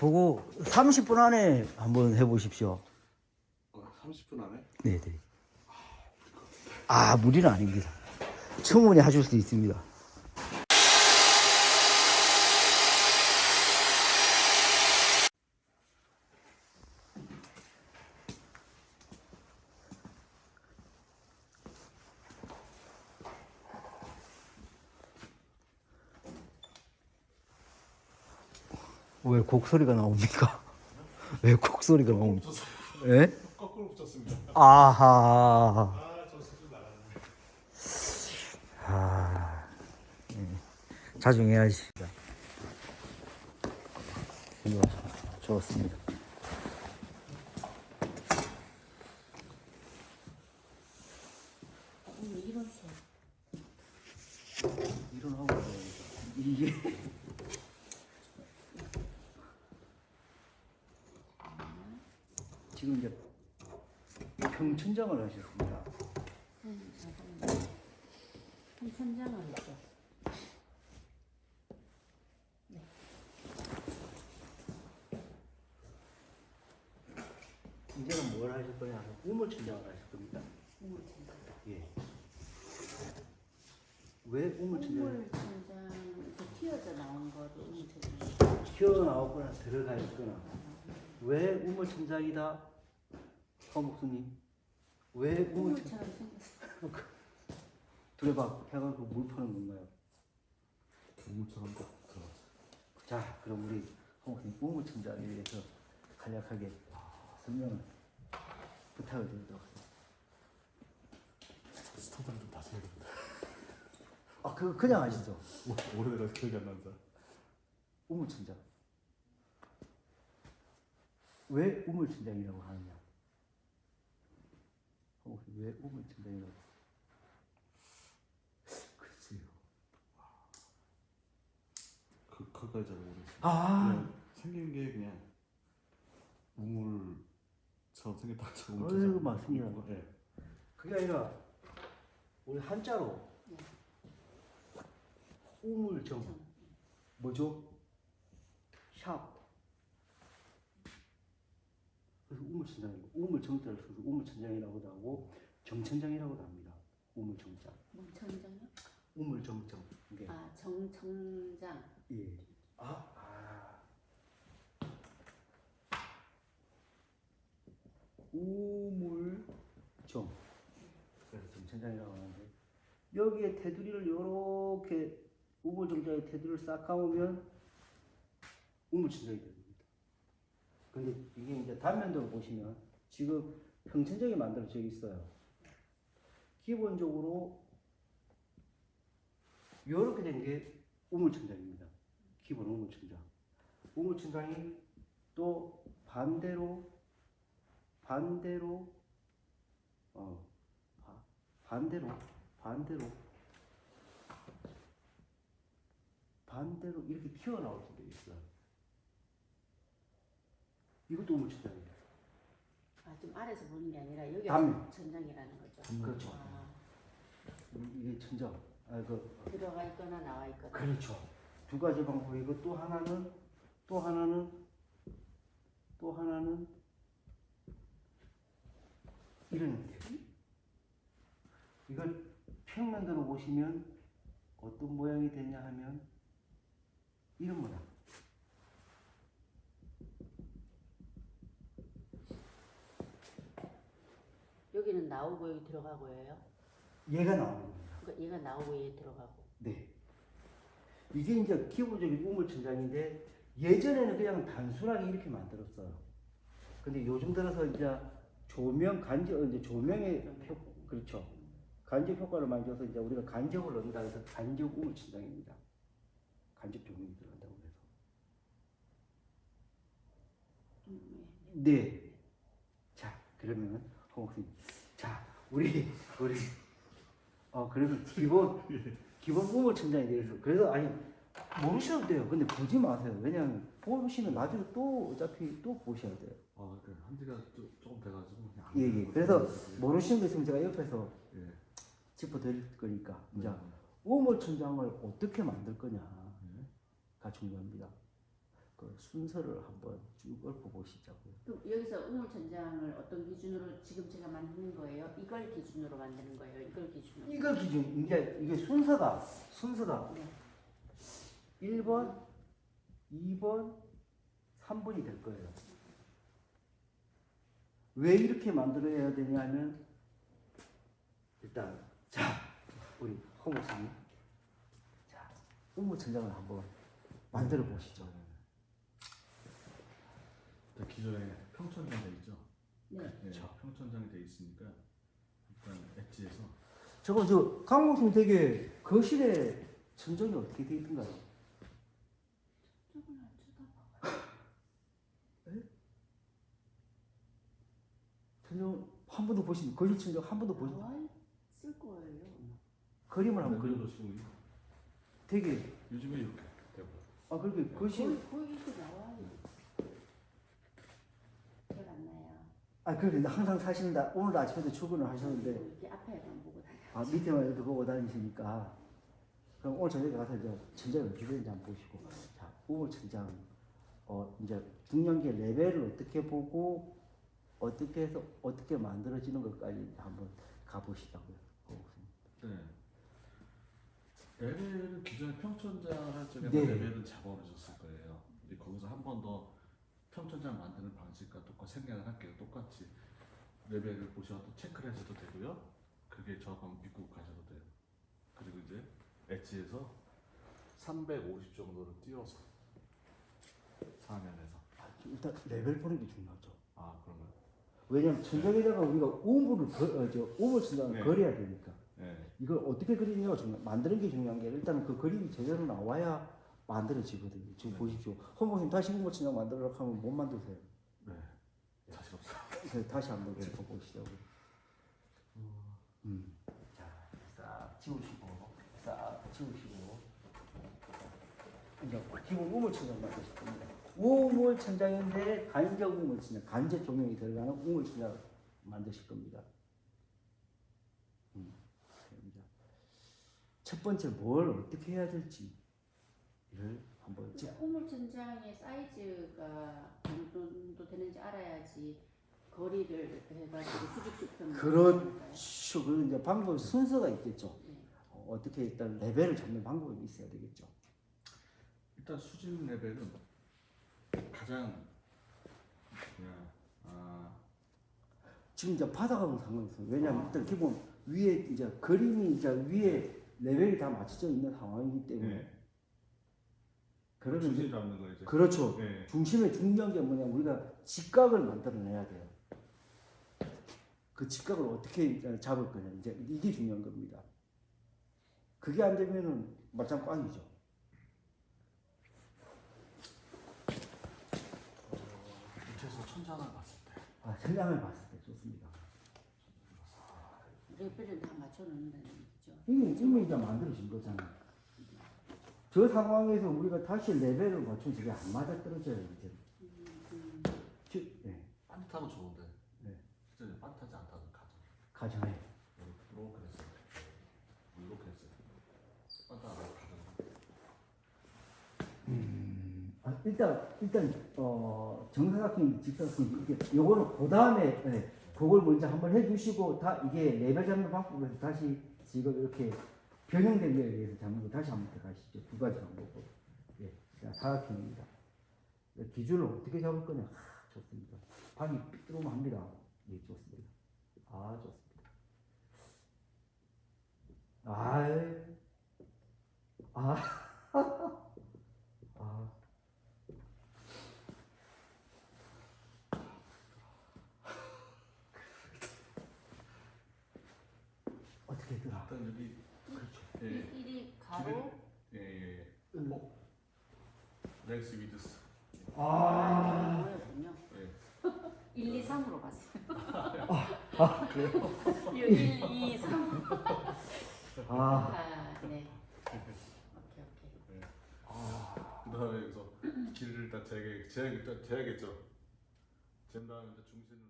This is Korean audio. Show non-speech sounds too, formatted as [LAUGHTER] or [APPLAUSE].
보고 30분 안에 한번 해보십시오. 어, 30분 안에? 네네. 아, 무리는 아닙니다. 충분히 하실 수 있습니다. 왜 곡소리가 나옵니까? [LAUGHS] 왜 곡소리가 나옵니까? 예? 거꾸로 붙였습니다. 아하. 아, 저 수준 나갔네. 아, 예. 자중해야지. 이거 좋습니다. 일어나고 이게 지금 이제 평천장을 하셨습니다. 천장을 했죠. 이제는 뭘 하실 거냐? 우물천장을 하실 겁니다. 우물천장. 예. 왜 우물천장? 우물천장 그 튀어져 나온 거를 우물천장. 튀어나오거나 들어가 있거나 왜 우물천장이다? 허목수님 왜 우물천장? 우물처럼 생겼어. 두레박 해가지고 물 푸는 건가요? 우물처럼 딱 들어갔어. 자 그럼 우리 허목수님 우물천장에 대해서 간략하게 설명을 부탁을 드리도록 하겠습니다. 스타트를 좀 다시 해야겠는데. 아 그거 그냥 아시죠? 오- 오래돼서 기억이 안 난다. 우물천장. 왜 우물천장이라고 하느냐? 왜 우물 천장이라고? 글쎄요. 그, 그까지 잘 모르겠어. 아, 그냥 생긴 게 그냥 우물처럼 생겼다. 저 어이구, 맞습니다. 예. 그게 아니라 우리 한자로 우물정 뭐죠? 샵. 그래서 우물천장이고 우물정자를 써서 우물천장이라고도 하고 정천장이라고도 합니다. 우물정자. 뭉천장이요? 우물정정. 이게 아 정청장. 예. 아, 아. 우물정. 그래서 정천장이라고 하는데 여기에 테두리를 요렇게 우물정자에 테두리를 싹 감으면 우물천장이 됩니다. 근데 이게 이제 단면도로 보시면 지금 평천장이 만들어져 있어요. 기본적으로 이렇게 된 게 우물천장입니다. 기본 우물천장. 우물천장이 또 반대로 반대로 어 바- 반대로 반대로 반대로 이렇게 튀어나올 수도 있어요. 이것도 우물천장이에요. 아 좀 아래서 보는 게 아니라 여기 단. 천장이라는 거죠. 그렇죠. 아, 이게 천장. 아, 그 들어가 있거나 나와 있거나. 그렇죠. 두 가지 방법이고 또 하나는 또 하나는 또 하나는 이런 형태. 이걸 평면도로 보시면 어떤 모양이 되냐 하면 이런 모양. 여기는 나오고 여기 들어가고 예요. 얘가 나오는 겁니다. 그러니까 얘가 나오고 얘 들어가고. 네. 이게 이제 기본적인 우물천장인데 예전에는 그냥 단순하게 이렇게 만들었어요. 근데 요즘 들어서 이제 조명 간접 이제 조명의 효 그렇죠. 간접 효과를 많이 줘서 이제 우리가 간접을 넣는다 해서 간접 우물천장입니다. 간접 조명이 들어간다고 해서. 음, 네. 자, 그러면 홍 옥님. 자, 우리 우리 어 그래도 기본 기본 우물 천장에 대해서 그래서 아니 모르셔도 돼요. 근데 보지 마세요. 왜냐면 보시면 나중에 또 어차피 또 보셔야 돼요. 아, 그 한지가 좀, 조금 돼가지고 그냥 안 예, 예. 그래서. 모르시는 거 있으면 제가 옆에서 예. 짚어드릴 거니까 네. 이제 우물 천장을 어떻게 만들 거냐가 네. 중요합니다. 그 순서를 한번 쭉 읊어보시자고요. 그럼 여기서 우물천장을 어떤 기준으로 지금 제가 만드는 거예요? 이걸 기준으로 만드는 거예요? 이걸 기준으로? 이거 기준 이게 이게 순서가 순서가 네. 1번, 2번, 3번이 될 거예요. 왜 이렇게 만들어야 되냐면 일단 자 우리 홍 목사님 자 우무천장을 한번 만들어 보시죠. 기존에 평천장 돼 있죠. 네. 네, 그렇죠. 평천장이 돼 있으니까 일단 엣지에서 저거 저 강목님 되게 거실에 천정이 어떻게 돼 있던가요? 조금 안 쳐다봐. 천정 한 번도 보신 거실 천정 한 번도 보신 나와 있을 거예요. 그림을 한번 그려 되게 요즘에 이렇게 되고 아 그렇게 거실 거의 거의 이렇게 나와요. 기억 안 나요. 아 그런데 항상 사시는다 오늘 아침에도 출근을 하셨는데 이렇게 앞에만 보고 다녀. 아 밑에만 이렇게 보고 다니시니까 그럼 오늘 저녁에 가서 이제 천장을 어떻게 되는지 한번 보시고 자 우물 천장 어 이제 중량계 레벨을 어떻게 보고 어떻게 해서 어떻게 만들어지는 것까지 한번 가보시자고요. 어, 네. 레벨은 기존에 평천장 할 적에 네. 레벨은 잡아오셨을 거예요. 근데 거기서 한 번 더 평천장 만드는 방식과 똑같이 생략을 할게요. 똑같이 레벨을 보셔도 체크를 하셔도 되고요. 그게 저하고 믿고 가셔도 돼요. 그리고 이제 엣지에서 350 정도를 띄워서 사면에서 아, 일단 레벨 보는 게 중요하죠. 아 그러면 왜냐면 천장에다가 우리가 우물을 거, 어, 저 우물 천장을 네. 그려야 되니까 네. 이걸 어떻게 그리냐가 중요. 만드는 게 중요한 게 일단 그 그림이 제대로 나와야 만들어지거든요. 지금 네. 보십시오. 허무님 다시 천장 만들려고 하면 못 만드세요. 네. 자신 없어요. 그래서 [LAUGHS] 다시 한번 짚어보시죠. 음. 자, 싹 지우시고, 싹 지우시고. 이제 기본 우물천장 만드실 겁니다. 우물천장인데 간접 우물천장, 간접 조명이 들어가는 우물천장 만드실 겁니다. 음. 첫 번째 뭘 어떻게 해야 될지 를 한번 짚. 우물 천장의 사이즈가 어느 정도 되는지 알아야지 거리를 해가지고 수직 수평. 그렇죠. 그 이제 방법 순서가 있겠죠. 네. 어, 어떻게 일단 레벨을 잡는 방법이 있어야 되겠죠. 일단 수직 레벨은 가장 그냥 아 지금 이제 바닥하고는 상관없어요. 왜냐하면 일단 기본 위에 이제 그림이 이제 위에 레벨이 다 맞춰져 있는 상황이기 때문에 네. 그러면 중심 잡는 거 이제 그렇죠. 네. 중심의 중요한 게 뭐냐면 우리가 직각을 만들어내야 돼요. 그 직각을 어떻게 이제 잡을 거냐 이제 이게 중요한 겁니다. 그게 안 되면은 말짱 꽝이죠. 밑에서 천장을 봤을 때 아, 천장을 봤을 때 좋습니다. 레벨은 다 맞춰놓는다는 얘기죠. 이미 이미 이제 만들어진 거잖아요. 저 상황에서 우리가 다시 레벨을 맞추면 저게 안 맞아 떨어져요 이제. 음, 저, 네, 반타면 좋은데. 네. 실제 반타지 않다는 가정 가정에. 이렇게 했어요? 이렇게 했어요? 반타 안 하고 가정 아, 일단 일단 어 정사각형, 직사각형 이게 요거는 그 다음에 네, 그걸 먼저 한번 해주시고 다 이게 레벨 잡는 방법에서 다시 지금 이렇게 변형된 거에 대해서 잡는 거 다시 한번 들어가시죠 두 가지 방법으로 예, 자 사각형입니다. 기준을 어떻게 잡을 거냐 아, 좋습니다. 방이 삐뚤어합니다. 예, 좋습니다. 아 좋습니다. 아이 아. [LAUGHS] 아. [LAUGHS] 어떻게 했더라? 예, 1이 가로 예, 예. 음. 어? 렉스 위드스 아, 뭐였군요. 예. 1, 2, 3으로 봤어요. 아 그래요? 1, 2, 3. 아, 아, 네. 오케이, 오케이. 아, 그 다음에 여기서 길을 일단 재야겠, 재야겠, 재야겠죠 잰 다음에 이제 중심을